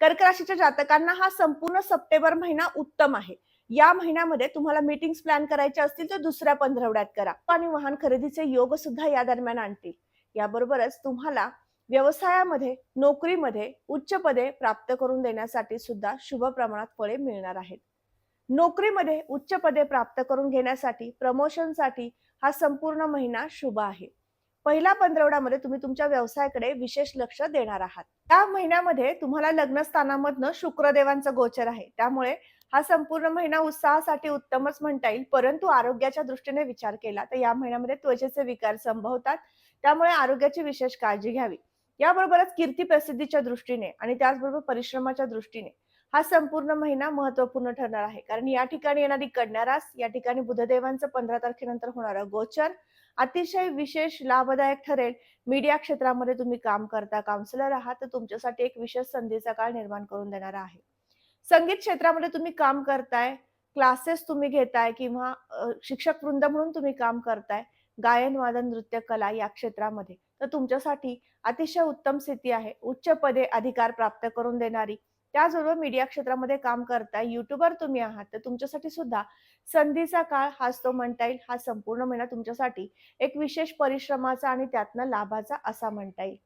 कर्क राशीच्या जातकांना हा संपूर्ण सप्टेंबर महिना उत्तम आहे. या महिन्यामध्ये तुम्हाला मीटिंग्स प्लॅन करायच्या असतील तर दुसऱ्या पंधरवड्यात करा. आणि वाहन खरेदीचे योग सुद्धा या दरम्यान आणतील. याबरोबरच तुम्हाला व्यवसायामध्ये नोकरीमध्ये उच्च पदे प्राप्त करून देण्यासाठी सुद्धा शुभ प्रमाणात फळे मिळणार आहेत. नोकरीमध्ये उच्च पदे प्राप्त करून घेण्यासाठी प्रमोशनसाठी हा संपूर्ण महिना शुभ आहे. पहिल्या पंधरवड्यामध्ये तुम्ही तुमच्या व्यवसायाकडे विशेष लक्ष देणार आहात. त्या महिन्यामध्ये तुम्हाला लग्नस्थानामधनं शुक्रदेवांचं गोचर आहे. त्यामुळे हा संपूर्ण महिना उत्साहासाठी उत्तमच म्हणता येईल. परंतु आरोग्याच्या दृष्टीने विचार केला तर या महिन्यामध्ये त्वचेचे विकार संभवतात. त्यामुळे आरोग्याची विशेष काळजी घ्यावी. याबरोबरच कीर्ती प्रसिद्धीच्या दृष्टीने आणि त्याचबरोबर परिश्रमाच्या दृष्टीने हा संपूर्ण महिना महत्त्वपूर्ण ठरणार आहे. कारण या ठिकाणी येणारी कन्यारास या ठिकाणी बुधदेवांचं पंधरा तारखेनंतर होणारं गोचर अतिशय विशेष लाभदायक ठरेल. मीडिया क्षेत्रामध्ये तुम्ही काम करता काउन्सिलर आहात तर तुमच्यासाठी एक विशेष संधीचा काळ निर्माण करून देणारा आहे. संगीत क्षेत्रामध्ये तुम्ही काम करताय क्लासेस तुम्ही घेताय किंवा शिक्षक वृंद म्हणून तुम्ही काम करताय गायन वादन नृत्य कला या क्षेत्रामध्ये तर तुमच्यासाठी अतिशय उत्तम स्थिती आहे. उच्च पदे अधिकार प्राप्त करून देणारी त्याचबरोबर मीडिया क्षेत्रामध्ये काम करताय युट्यूबर तुम्ही आहात तर तुमच्यासाठी सुद्धा संधीचा काळ हाच तो म्हणता येईल हा संपूर्ण महिना तुमच्यासाठी एक विशेष परिश्रमाचा आणि त्यातनं लाभाचा असा म्हणता येईल.